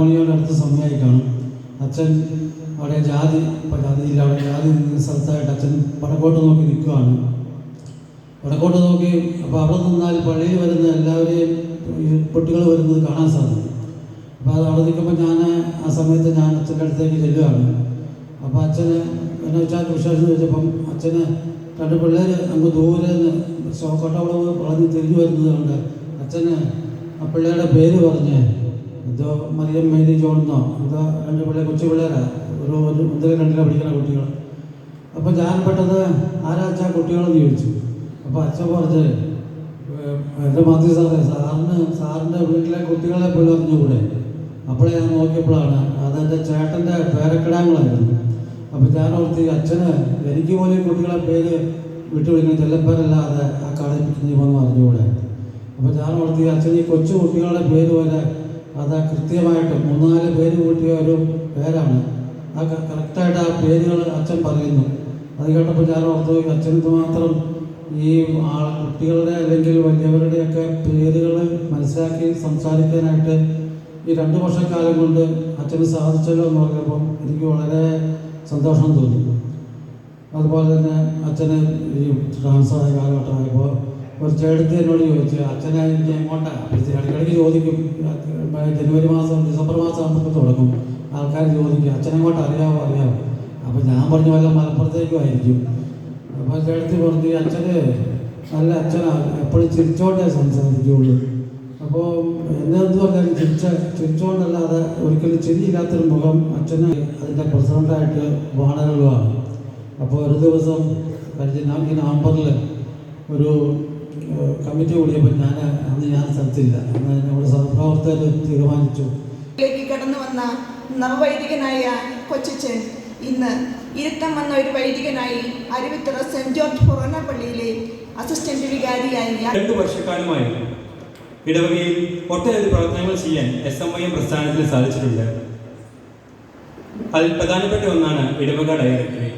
മണിയോട് അടുത്ത സമയമായി കാണും. അച്ഛൻ അവിടെ ജാതി ഇപ്പം ജാതിയില്ല അവിടെ ജാതി സ്ഥലത്തായിട്ട് അച്ഛൻ വടക്കോട്ട് നോക്കി നിൽക്കുകയാണ് വടക്കോട്ട് നോക്കി അപ്പോൾ അവിടെ നിന്നാൽ പള്ളിയിൽ വരുന്ന എല്ലാവരെയും കുട്ടികൾ വരുന്നത് കാണാൻ സാധിക്കും. അപ്പോൾ അത് അവിടെ നിൽക്കുമ്പോൾ ഞാൻ ആ സമയത്ത് ഞാൻ അച്ഛന്റെ അടുത്തേക്ക് ചെല്ലുകയാണ് അപ്പോൾ അച്ഛന് എന്നെ വെച്ചാൽ വിശേഷം ചോദിച്ചപ്പം അച്ഛന് രണ്ട് പിള്ളേർ നമുക്ക് ദൂരെ നിന്ന് കോട്ടവളവ് വളഞ്ഞ് തിരിഞ്ഞു വരുന്നത് കൊണ്ട് അച്ഛന് ആ പിള്ളേരുടെ പേര് പറഞ്ഞ് എന്തോ മറിയം മേരി ജോണെന്നോ എന്തോ രണ്ട് പിള്ളേർ കൊച്ചു പിള്ളേരാ. ഒരു ഒരു ഒന്നിലെ രണ്ടിലാണ് പഠിക്കുന്ന കുട്ടികൾ അപ്പോൾ ഞാൻ പെട്ടത് ആരാ അച്ഛാ കുട്ടികളെന്ന് ചോദിച്ചു. അപ്പോൾ അച്ഛൻ പറഞ്ഞ് "ഏഹ്, എന്റെ മന്ത്രി സാറേ സാറിന് സാറിന്റെ വീട്ടിലെ കുട്ടികളെ പോലും അറിഞ്ഞുകൂടെ അപ്പോഴേ ഞാൻ നോക്കിയപ്പോഴാണ് അതെന്റെ ചേട്ടന്റെ പേരക്കിടാങ്ങളായിരുന്നു. അപ്പോൾ ഞാൻ ഓർത്ത് അച്ഛന് എനിക്ക് പോലും കുട്ടികളെ പേര് വിട്ടു വിളിക്കുന്ന ചെല്ലപ്പേരല്ലാതെ ആ കടയിൽ പിടിഞ്ഞു പോകുന്നു അറിഞ്ഞുകൂടെ? അപ്പോൾ ഞാൻ ഓർത്ത് അച്ഛൻ ഈ കൊച്ചു കുട്ടികളുടെ പേര് വരെ അത് കൃത്യമായിട്ട് മൂന്നാൽ പേര് കൂട്ടിയ ഒരു പേരാണ്. ആ കറക്റ്റായിട്ട് ആ പേരുകൾ അച്ഛൻ പറയുന്നു. അത് കേട്ടപ്പോൾ ഞാൻ ഓർത്തു അച്ഛൻ മാത്രം ഈ ആ കുട്ടികളുടെ അല്ലെങ്കിൽ വലിയവരുടെയൊക്കെ പേരുകൾ മനസ്സിലാക്കി സംസാരിക്കാനായിട്ട് ഈ രണ്ട് വർഷക്കാലം കൊണ്ട് അച്ഛന് സാധിച്ചല്ലോ എന്ന് പറഞ്ഞപ്പോൾ എനിക്ക് വളരെ സന്തോഷം തോന്നി. അതുപോലെ തന്നെ അച്ഛന് ഈ ട്രാൻസ്ഫർ കാലഘട്ടമായപ്പോൾ ഒരു ചേട്ടത്തി എന്നോട് ചോദിച്ചു അച്ഛനെ ഇനി എങ്ങോട്ടാണ് ഇടയ്ക്കിടയ്ക്ക് ചോദിക്കും. ജനുവരി മാസം ഡിസംബർ മാസം ആകുമ്പോൾ തുടങ്ങും. ആൾക്കാർ ചോദിക്കും അച്ഛനെങ്ങോട്ട് അറിയാമോ അറിയാമോ അപ്പോൾ ഞാൻ പറഞ്ഞു വല്ല മലപ്പുറത്തേക്കും ആയിരിക്കും. അപ്പോൾ ചേട്ടത്തി പറഞ്ഞു "ഈ അച്ഛന് നല്ല അച്ഛനാണ് എപ്പോഴും ചിരിച്ചോണ്ടേ സംസാരിക്കുകയുള്ളൂ അപ്പോൾ എന്നെന്ത് പറഞ്ഞാലും ചിരിച്ച ചിരിച്ചോണ്ടല്ലാതെ ഒരിക്കലും ചിരിയില്ലാത്തൊരു മുഖം അച്ഛന് അതിന്റെ പ്രസിഡന്റായിട്ട് വാണരുള്ളതാണ് അപ്പോൾ ഒരു ദിവസം കഴിഞ്ഞ നവംബറിൽ ഒരു കമ്മിറ്റി കൂടിയപ്പോൾ ഞാൻ അന്ന് ഞാൻ സ്ഥലത്തില്ല അന്ന് നമ്മുടെ സഹപ്രവർത്തകർ തീരുമാനിച്ചു. കടന്നു വന്ന നവവൈദികനായ കൊച്ചച്ചൻ ഇന്ന് ഇരുത്തം വന്ന ഒരു വൈദികനായി അരുവിത്തറ സെന്റ് ജോർജ് ഫൊറോന പള്ളിയിലെ അസിസ്റ്റന്റ് വികാരിയായി. രണ്ടു വർഷക്കാലമായി ഇടവകയിൽ ഒട്ടേറെ പ്രവർത്തനങ്ങൾ ചെയ്യാൻ എസ് എം ഐ എം പ്രസ്ഥാനത്തിന് സാധിച്ചിട്ടുണ്ട്. അതിൽ പ്രധാനപ്പെട്ട ഒന്നാണ് ഇടവക ഡയറക്ടറി.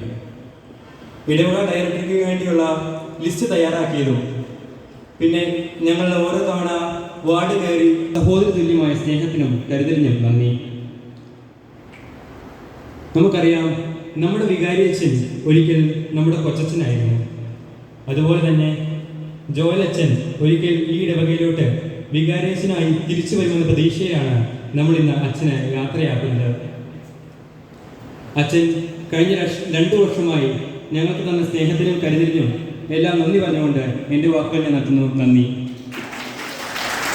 ഇടവക ഡയറക്ടറിക്ക് വേണ്ടിയുള്ള ലിസ്റ്റ് തയ്യാറാക്കിയതും പിന്നെ ഞങ്ങൾ ഓരോ തവണ വാർഡ് കയറി സഹോദര തുല്യമായ സ്നേഹത്തിനും കരുതലിനും നന്ദി. നമുക്കറിയാം നമ്മുടെ വികാരിയച്ഛൻ ഒരിക്കൽ നമ്മുടെ കൊച്ചച്ഛനായിരുന്നു. അതുപോലെ തന്നെ ജോലച്ഛൻ ഒരിക്കൽ ഈ ഇടവകയിലോട്ട് വികാരിയച്ഛനായി തിരിച്ചു വരുമെന്ന പ്രതീക്ഷയിലാണ് നമ്മൾ ഇന്ന് അച്ഛനെ യാത്രയാക്കുന്നത്. അച്ഛൻ കഴിഞ്ഞ രണ്ട് വർഷമായി ഞങ്ങൾക്ക് തന്ന സ്നേഹത്തിനും കരുതലിനും എല്ലാം നന്ദി പറഞ്ഞുകൊണ്ട് എന്റെ വാക്കുകൾ ഞാൻ നടത്തുന്നു നന്ദി.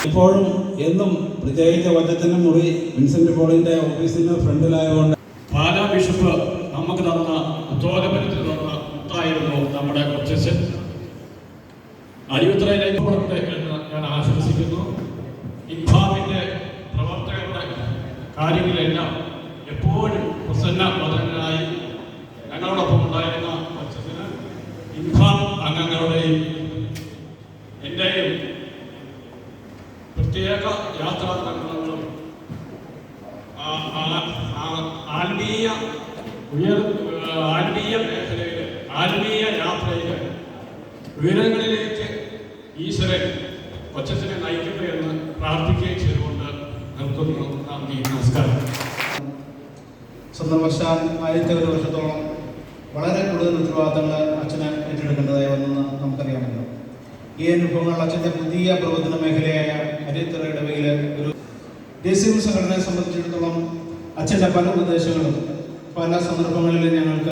ഇപ്പോഴും എന്നും പ്രത്യേകിച്ച് വറ്റത്തിന്റെ മുറി വിൻസെന്റ് പോളിന്റെ ഓഫീസിന്റെ ഫ്രണ്ടിലായതുകൊണ്ട് പാലാ ബിഷപ്പ് നമുക്ക് തന്ന ഉദ്യോഗപരിധി തന്ന മുത്തായിരുന്നു നമ്മുടെ കൊച്ചച്ഛൻ. അരിയുത്തറയിലേക്ക് പുറത്തെ എന്ന് ഞാൻ ആശംസിക്കുന്നു. ഇഫാമിന്റെ പ്രവർത്തകരുടെ കാര്യങ്ങളിലെല്ലാം പ്രത്യേക ആ- ആ- ആത്മീയ ആത്മീയ മേഖലയിൽ ആത്മീയ യാത്രയിൽ ഉയരങ്ങളിലേക്ക് ഈശ്വരൻ കൊച്ചച്ഛനെ നയിക്കട്ടെ എന്ന് പ്രാർത്ഥിക്കുകയും ചെയ്തുകൊണ്ട് നിർത്തുന്നു നന്ദി നമസ്കാരം. വർഷം ആദ്യത്തെ ഒരു വർഷത്തോളം വളരെ കൂടുതൽ ഉത്തരവാദിത്തങ്ങൾ അച്ഛന് ഏറ്റെടുക്കേണ്ടതായി വന്നെന്ന് നമുക്കറിയാമല്ലോ. ഈ അനുഭവങ്ങൾ അച്ഛന്റെ പുതിയ പ്രവർത്തന മേഖലയായ അരിത്തറ ഇടവയിൽ ഒരു ദേശീയ സംഘടനയെ സംബന്ധിച്ചിടത്തോളം അച്ഛന്റെ പല ഉപദേശങ്ങളും പല സന്ദർഭങ്ങളിലും ഞങ്ങൾക്ക്